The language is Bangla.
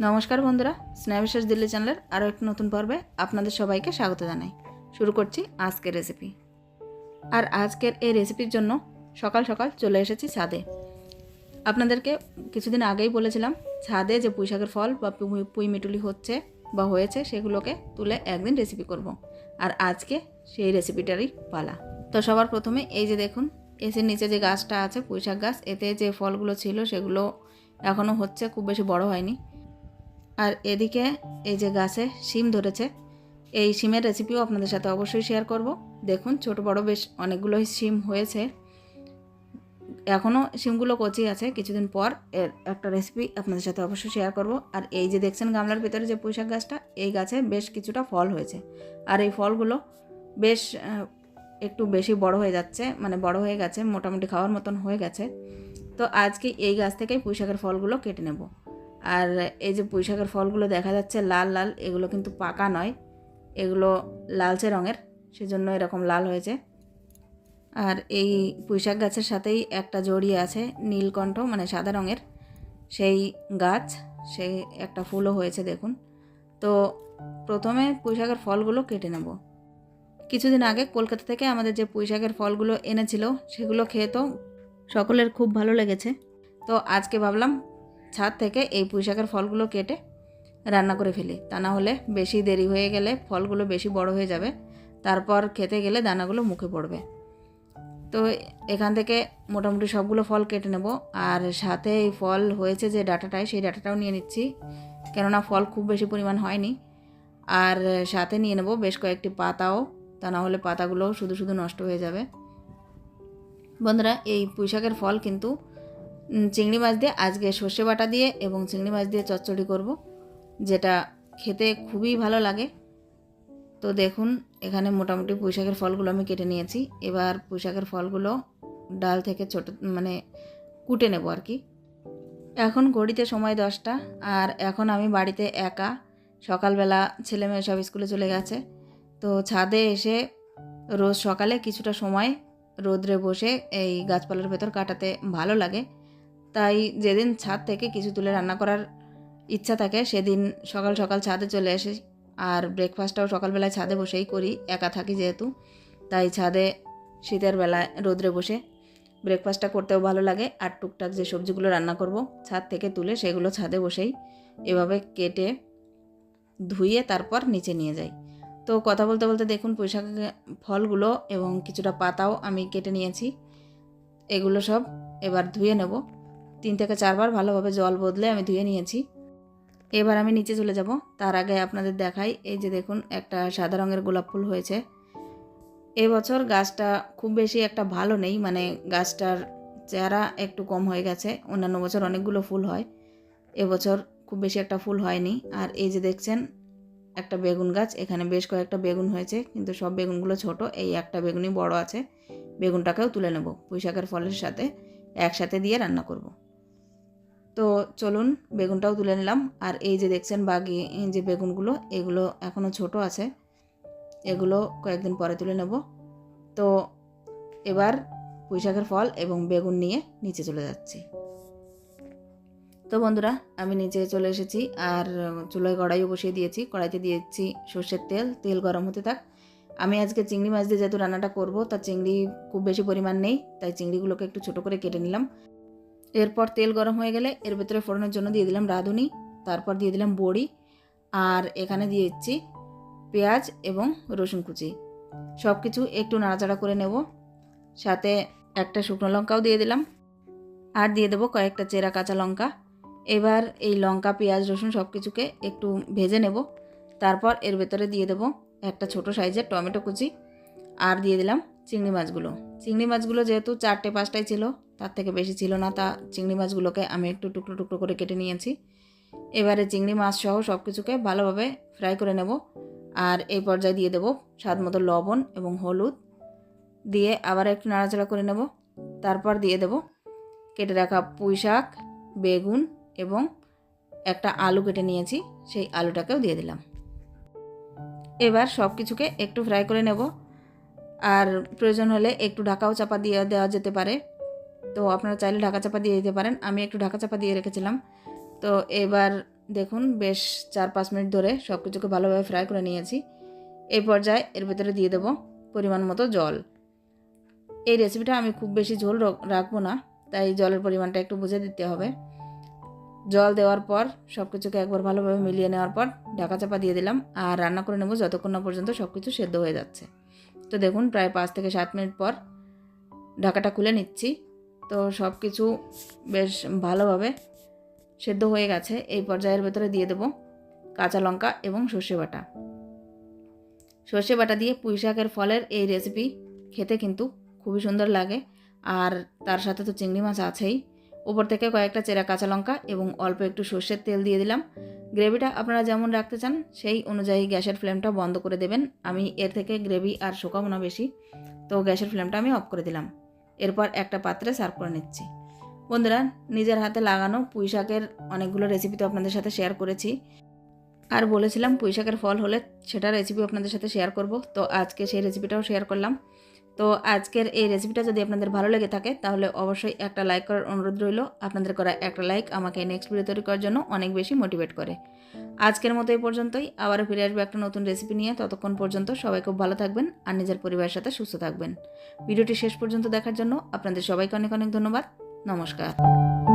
নমস্কার বন্ধুরা, স্নেহবিশ্বাস দিল্লি চ্যানেলের আরও একটি নতুন পর্বে আপনাদের সবাইকে স্বাগত জানাই। শুরু করছি আজকের রেসিপি আর আজকের এই রেসিপির জন্য সকাল সকাল চলে এসেছি ছাদে। আপনাদেরকে কিছুদিন আগেই বলেছিলাম, ছাদে যে পুঁইশাকের ফল বা পুঁই- মিটুলি হচ্ছে বা হয়েছে, সেগুলোকে তুলে একদিন রেসিপি করব। আর আজকে সেই রেসিপিটারই পালা। তো সবার প্রথমে এই যে দেখুন, এসের নিচে যে গাছটা আছে, পুঁইশাক গাছ, এতে যে ফলগুলো ছিল, সেগুলো এখনও হচ্ছে, খুব বেশি বড় হয়নি। আর এদিকে এই যে গাছে শিম ধরেছে, এই শিমের রেসিপিও আপনাদের সাথে অবশ্যই শেয়ার করব। দেখুন, ছোট বড় বেশ অনেকগুলোই শিম হয়েছে। এখনও শিমগুলো কচি আছে, কিছুদিন পর এর একটা রেসিপি আপনাদের সাথে অবশ্যই শেয়ার করব। আর এই যে দেখছেন গামলার ভিতরে যে পুঁইশাক গাছটা, এই গাছে বেশ কিছুটা ফল হয়েছে। আর এই ফলগুলো বেশ একটু বেশি বড় হয়ে যাচ্ছে মানে বড় হয়ে গেছে, মোটামুটি খাওয়ার মতন হয়ে গেছে। তো আজকে এই গাছ থেকেই পুঁইশাকের ফলগুলো কেটে নেব। আর এই যে পুঁইশাকের ফলগুলো দেখা যাচ্ছে লাল লাল, এগুলো কিন্তু পাকা নয়। এগুলো লালচে রঙের, সেজন্য এরকম লাল হয়েছে। আর এই পুঁইশাক গাছের সাথেই একটা জড়িয়ে আছে, নীলকণ্ঠ মানে সাদা রঙের। সেই গাছ সেই একটা ফুলও হয়েছে, দেখুন। তো প্রথমে পুঁইশাকের ফলগুলো কেটে নেব। কিছুদিন আগে কলকাতা থেকে আমাদের যে পুঁইশাকের ফলগুলো এনেছিল, সেগুলো খেয়ে তো সকলের খুব ভালো লেগেছে। তো আজকে ভাবলাম ছাদ থেকে এই পুঁইশাকের ফলগুলো কেটে রান্না করে ফেলি। তা না হলে বেশি দেরি হয়ে গেলে ফলগুলো বেশি বড় হয়ে যাবে। তারপর খেতে গেলে দানাগুলো মুখে পড়বে। তো এখান থেকে মোটামুটি সবগুলো ফল কেটে নেব। আর সাথে এই ফল হয়েছে যে ডাটাটায়, সেই ডাটাটাও নিয়ে নিচ্ছি। কেননা ফল খুব বেশি পরিমাণ হয়নি। আর সাথে নিয়ে নেব বেশ কয়েকটি পাতাও। তা না হলে পাতাগুলোও শুধু শুধু নষ্ট হয়ে যাবে। বন্ধুরা, এই পুঁইশাকের ফল কিন্তু চিংড়ি মাছ দিয়ে আজকে সর্ষে বাটা দিয়ে এবং চিংড়ি মাছ দিয়ে চচ্চড়ি করব, যেটা খেতে খুবই ভালো লাগে। তো দেখুন, এখানে মোটামুটি পুঁইশাকের ফলগুলো আমি কেটে নিয়েছি। এবার পুঁইশাকের ফলগুলো ডাল থেকে ছোট মানে কুটে নেব আর কি। এখন ঘড়িতে সময় দশটা, আর এখন আমি বাড়িতে একা। সকালবেলা ছেলে মেয়ে সব স্কুলে চলে গেছে। তো ছাদে এসে রোজ সকালে কিছুটা সময় রোদ্রে বসে এই গাছপালার ভেতর কাটাতে ভালো লাগে। তাই যেদিন ছাদ থেকে কিছু তুলে রান্না করার ইচ্ছা থাকে, সেদিন সকাল সকাল ছাদে চলে আসি। আর ব্রেকফাস্টটাও সকালবেলায় ছাদে বসেই করি, একা থাকি যেহেতু। তাই ছাদে শীতের বেলায় রোদ্রে বসে ব্রেকফাস্টটা করতেও ভালো লাগে। আর টুকটাক যে সবজিগুলো রান্না করব, ছাদ থেকে তুলে সেগুলো ছাদে বসেই এভাবে কেটে ধুয়ে তারপর নিচে নিয়ে যাই। তো কথা বলতে বলতে দেখুন, পুঁইশাক ফলগুলো এবং কিছুটা পাতাও আমি কেটে নিয়েছি। এগুলো সব এবার ধুয়ে নেব। তিন থেকে চারবার ভালোভাবে জল বদলে আমি ধুয়ে নিয়েছি। এবার আমি নিচে চলে যাব। তার আগে আপনাদের দেখাই, এই যে দেখুন, একটা সাদা রঙের গোলাপ ফুল হয়েছে। এবছর গাছটা খুব বেশি একটা ভালো নেই মানে গাছটার চেহারা একটু কম হয়ে গেছে। অন্যান্য বছর অনেকগুলো ফুল হয়। এবছর খুব বেশি একটা ফুল হয়নি। আর এই যে দেখছেন, একটা বেগুন গাছ, এখানে বেশ কয়েকটা বেগুন হয়েছে, কিন্তু সব বেগুনগুলো ছোট, এই একটা বেগুনই বড় আছে। বেগুনটাকেও তুলে নেব, পুঁইশাকের ফলের সাথে, একসাথে দিয়ে রান্না করব। তো চলুন বেগুনটাও তুলে নিলাম। আর এই যে দেখছেন বাকি যে বেগুনগুলো, এগুলো এখনও ছোট আছে। এগুলো কয়েকদিন পরে তুলে নেব। তো এবার পুঁইশাকের ফল এবং বেগুন নিয়ে নিচে চলে যাচ্ছি। তো বন্ধুরা, আমি নিচে চলে এসেছি আর চুলোয় কড়াইও বসিয়ে দিয়েছি। কড়াইতে দিয়েছি সর্ষের তেল তেল গরম হতে থাক। আমি আজকে চিংড়ি মাছ দিয়ে যেহেতু রান্নাটা করব, তা চিংড়ি খুব বেশি পরিমাণ নেই, তাই চিংড়িগুলোকে একটু ছোট করে কেটে নিলাম। এরপর তেল গরম হয়ে গেলে এর ভেতরে ফোড়নের জন্য দিয়ে দিলাম রাঁধুনি, তারপর দিয়ে দিলাম বড়ি, আর এখানে দিয়ে দিচ্ছি পেঁয়াজ এবং রসুন কুচি। সব কিছু একটু নাড়াচাড়া করে নেব, সাথে একটা শুকনো লঙ্কাও দিয়ে দিলাম, আর দিয়ে দেবো কয়েকটা চেরা কাঁচা লঙ্কা। এবার এই লঙ্কা, পেঁয়াজ, রসুন সব কিছুকে একটু ভেজে নেব, তারপর এর ভেতরে দিয়ে দেবো একটা ছোট সাইজের টমেটো কুচি, আর দিয়ে দিলাম চিংড়ি মাছগুলো। চিংড়ি মাছগুলো যেহেতু চারটে পাঁচটাই ছিল তার থেকে বেশি ছিল না, তা চিংড়ি মাছগুলোকে আমি একটু টুকরো টুকরো করে কেটে নিয়েছি। এবারে চিংড়ি মাছ সহ সব কিছুকে ভালোভাবে ফ্রাই করে নেব আর এই পর্যায়ে দিয়ে দেবো স্বাদ মতো লবণ এবং হলুদ। দিয়ে আবার একটু নাড়াচাড়া করে নেব। তারপর দিয়ে দেব কেটে রাখা পুঁই শাক, বেগুন এবং একটা আলু কেটে নিয়েছি, সেই আলুটাকেও দিয়ে দিলাম। এবার সব কিছুকে একটু ফ্রাই করে নেব। আর প্রয়োজন হলে একটু ঢাকাও চাপা দিয়ে দেওয়া যেতে পারে। তো আপনারা চাইলে ঢাকা চাপা দিয়ে দিতে পারেন। আমি একটু ঢাকা চাপা দিয়ে রেখেছিলাম। তো এবার দেখুন, বেশ চার পাঁচ মিনিট ধরে সব কিছুকে ভালোভাবে ফ্রাই করে নিয়েছি। এই পর্যায়ে এর ভেতরে দিয়ে দেবো পরিমাণ মতো জল। এই রেসিপিটা আমি খুব বেশি ঝোল রাখব না, তাই জলের পরিমাণটা একটু বুঝে দিতে হবে। জল দেওয়ার পর সব কিছুকে একবার ভালোভাবে মিলিয়ে নেওয়ার পর ঢাকা চাপা দিয়ে দিলাম আর রান্না করে নেব যতক্ষণ না পর্যন্ত সব কিছু সেদ্ধ হয়ে যাচ্ছে। তো দেখুন, প্রায় পাঁচ থেকে সাত মিনিট পর ঢাকাটা খুলে নিচ্ছি। তো সব কিছু বেশ ভালোভাবে সেদ্ধ হয়ে গেছে। এই পর্যায়ের ভেতরে দিয়ে দেব কাঁচা লঙ্কা এবং সর্ষে বাটা। সর্ষে বাটা দিয়ে পুঁই শাকের ফলের এই রেসিপি খেতে কিন্তু খুবই সুন্দর লাগে। আর তার সাথে তো চিংড়ি মাছ আছেই। উপর থেকে কয়েকটা চেরা কাঁচা লঙ্কা এবং অল্প একটু সর্ষের তেল দিয়ে দিলাম। গ্রেভিটা আপনারা যেমন রাখতে চান, সেই অনুযায়ী গ্যাসের ফ্লেমটা বন্ধ করে দেবেন। আমি এর থেকে গ্রেভি আর শুকাবো না বেশি। তো গ্যাসের ফ্লেমটা আমি অফ করে দিলাম। এরপর একটা পাত্রে সার্ভ করে নিচ্ছি। বন্ধুরা, নিজের হাতে লাগানো পুঁই শাকের অনেকগুলো রেসিপি তো আপনাদের সাথে শেয়ার করেছি। আর বলেছিলাম পুঁই শাকের ফল হলে সেটা রেসিপি আপনাদের সাথে শেয়ার করব। তো আজকে সেই রেসিপিটাও শেয়ার করলাম। তো আজকের এই রেসিপিটা যদি আপনাদের ভালো লেগে থাকে, তাহলে অবশ্যই একটা লাইক করার অনুরোধ রইল। আপনাদের করা একটা লাইক আমাকে নেক্সট ভিডিও তৈরি করার জন্য অনেক বেশি মোটিভেট করে। আজকের মতো এই পর্যন্তই। আবারও ফিরে আসবে একটা নতুন রেসিপি নিয়ে। ততক্ষণ পর্যন্ত সবাই খুব ভালো থাকবেন আর নিজের পরিবারের সাথে সুস্থ থাকবেন। ভিডিওটি শেষ পর্যন্ত দেখার জন্য আপনাদের সবাইকে অনেক অনেক ধন্যবাদ। নমস্কার।